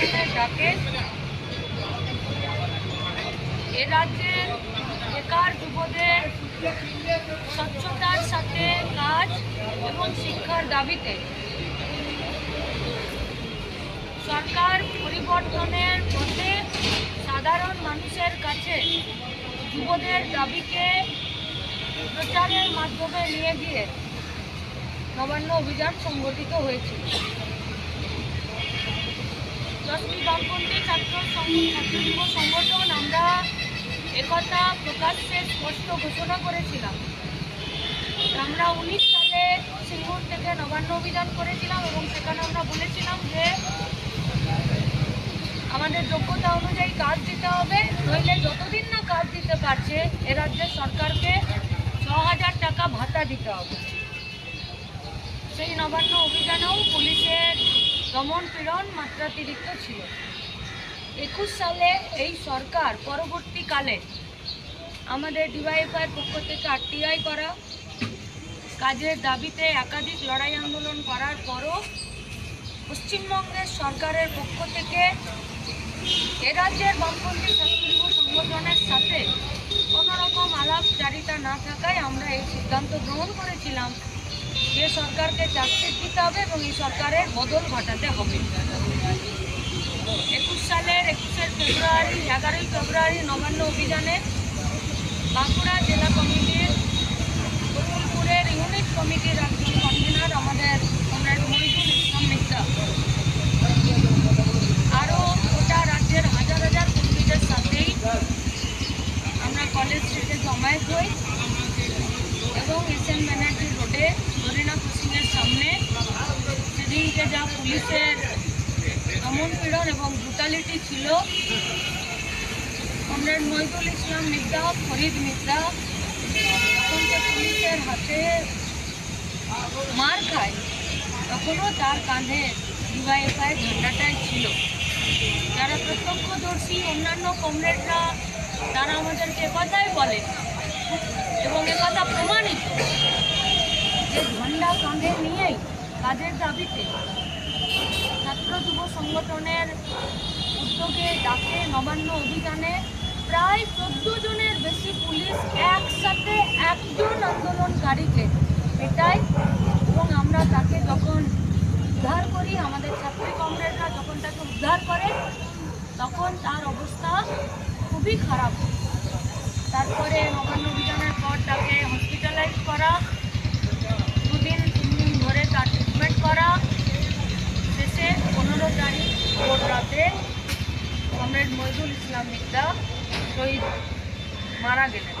সংগঠনের ডাকে। এ রাজ্যের বেকার যুবদের স্বচ্ছতার সাথে কাজ এবং শিক্ষার দাবিতে সরকার পরিবর্তনের পথে সাধারণ মানুষের কাছে যুবদের দাবিকে প্রচারের মাধ্যমে নিয়ে গিয়ে নবান্ন অভিযান সংগঠিত হয়েছিল দশটি বামপন্থী ছাত্র ছাত্র সংগঠন আমরা একথা প্রকাশ্যে স্পষ্ট ঘোষণা করেছিলাম। আমরা উনিশ সালে সিঙ্গুর থেকে নবান্ন অভিযান করেছিলাম এবং সেখানে আমরা বলেছিলাম যে আমাদের যোগ্যতা অনুযায়ী কাজ দিতে হবে, নইলে যতদিন না কাজ দিতে পারছে, এ রাজ্যের সরকারকে ছ হাজার টাকা ভাতা দিতে হবে। সেই নবান্ন অভিযানেও পুলিশের দমন পীড়ন মাত্রাতিরিক্ত ছিল। একুশ সালে এই সরকার পরবর্তীকালে আমাদের ডিওয়াইফআইয়ের পক্ষ থেকে আরটিআই করা, কাজের দাবিতে একাধিক লড়াই আন্দোলন করার পরও পশ্চিমবঙ্গের সরকারের পক্ষ থেকে এ রাজ্যের বামপন্থী ছাত্রযুব সংগঠনের সাথে কোনো রকম আলাপচারিতা না থাকায় আমরা এই সিদ্ধান্ত গ্রহণ করেছিলাম। যে সরকারকে চাকরি দিতে হবে এবং এই সরকারের বদল ঘটাতে হবে। একুশ সালের, একুশে ফেব্রুয়ারি, এগারোই ফেব্রুয়ারি নবান্ন অভিযানে বাঁকুড়া জেলা কমিটির বকুলপুরের ইউনিট কমিটির একজন কনভেনার আমাদের কমরেড মহিদুল ইসলাম মিত্রা। আরও গোটা রাজ্যের হাজার হাজার কর্মীদের সাথেই আমরা কলেজ থেকে জমায়েত হই এবং এস এম ব্যানার্জি রোডে জরিনা ক্রসিংয়ের সামনে সেদিনকে যা পুলিশের দমন পীড়ন এবং ব্রুটালিটি ছিল। কমরেড মহিদুল ইসলাম মির্জা ফরিদ মির্জা যখন সে পুলিশের হাতে মার খায় তখনও তার কাঁধে ডিওয়াইএফআই ঝান্ডাটাই ছিল। যারা প্রত্যক্ষদর্শী, অন্যান্য কমরেডরা তারা আমাদেরকে কথাই বলে এবং একথা প্রমাণিত। যে ঝান্ডা কাঁধে নিয়েই কাজের দাবিতে ছাত্র যুব সংগঠনের উদ্যোগে ডাকে নবান্ন অভিযানে প্রায় চোদ্দ জনের বেশি পুলিশ একসাথে একজন আন্দোলনকারীকে পেটায় এবং আমরা তাকে যখন উদ্ধার করি, আমাদের ছাত্রী কমরেডরা যখন তাকে উদ্ধার করে, তখন তার অবস্থা খুবই খারাপ। রাতে কমরেড মহিদুল ইসলাম মিদ্দা শহীদ মারা গেলেন।